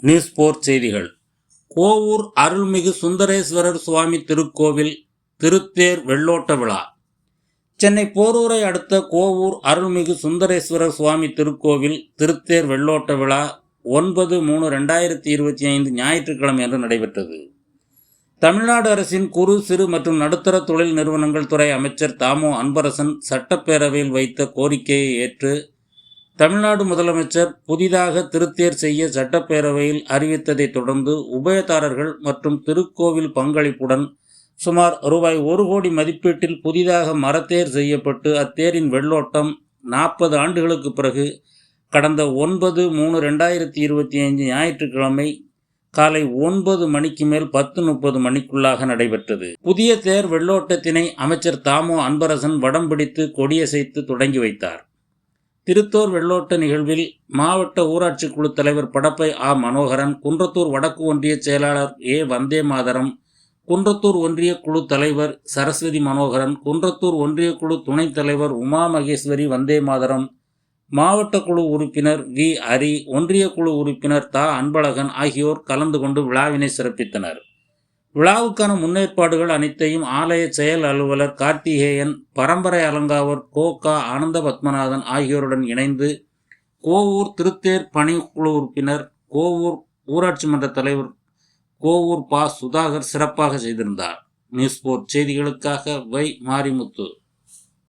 News போர் செய்திகள். கோவூர் அருள்மிகு சுந்தரேஸ்வரர் சுவாமி திருக்கோவில் திருத்தேர் வெள்ளோட்ட விழா. சென்னை போரூரை அடுத்த கோவூர் அருள்மிகு சுந்தரேஸ்வரர் சுவாமி திருக்கோவில் திருத்தேர் வெள்ளோட்ட விழா ஒன்பது மூணு ரெண்டாயிரத்தி இருபத்தி ஐந்து ஞாயிற்றுக்கிழமை அன்று நடைபெற்றது. தமிழ்நாடு அரசின் குறு சிறு மற்றும் நடுத்தர தொழில் நிறுவனங்கள் துறை அமைச்சர் தாமோ அன்பரசன் சட்டப்பேரவையில் வைத்த கோரிக்கையை ஏற்று தமிழ்நாடு முதலமைச்சர் புதிதாக திருத்தேர் செய்ய சட்டப்பேரவையில் அறிவித்ததைத் தொடர்ந்து உபயதாரர்கள் மற்றும் திருக்கோவில் பங்களிப்புடன் சுமார் ரூபாய் ஒரு கோடி மதிப்பீட்டில் புதிதாக மரத்தேர் செய்யப்பட்டு அத்தேரின் வெள்ளோட்டம் நாற்பது ஆண்டுகளுக்கு பிறகு கடந்த ஒன்பது மூணு ரெண்டாயிரத்தி இருபத்தி ஐந்து ஞாயிற்றுக்கிழமை காலை ஒன்பது மணிக்கு மேல் பத்து முப்பது மணிக்குள்ளாக நடைபெற்றது. புதிய தேர் வெள்ளோட்டத்தினை அமைச்சர் தாமோ அன்பரசன் வடம் பிடித்து கொடியசைத்து தொடங்கி வைத்தார். திருத்தூர் வெள்ளோட்ட நிகழ்வில் மாவட்ட ஊராட்சி குழு தலைவர் படப்பை ஆ. மனோகரன் குன்றத்தூர் வடக்கு ஒன்றிய செயலாளர் ஏ. வந்தே மாதரம் குன்றத்தூர் ஒன்றிய குழு தலைவர் சரஸ்வதி மனோகரன் குன்றத்தூர் ஒன்றிய குழு துணைத் தலைவர் உமா மகேஸ்வரி வந்தே மாதரம் மாவட்ட குழு உறுப்பினர் வி. ஹரி ஒன்றிய குழு உறுப்பினர் தா. அன்பழகன் ஆகியோர் கலந்து கொண்டு விழாவினை சிறப்பித்தனர். விழாவுக்கான முன்னேற்பாடுகள் அனைத்தையும் ஆலய செயல் அலுவலர் கார்த்திகேயன் பரம்பரை அலங்காவர் கோகா ஆனந்த பத்மநாதன் ஆகியோருடன் இணைந்து கோவூர் திருத்தேர் பணிக்குழு உறுப்பினர் கோவூர் ஊராட்சி மன்ற தலைவர் கோவூர் பா. சுதாகர் சிறப்பாக செய்திருந்தார். நியூஸ் போர்ட் செய்திகளுக்காக வை. மாரிமுத்து.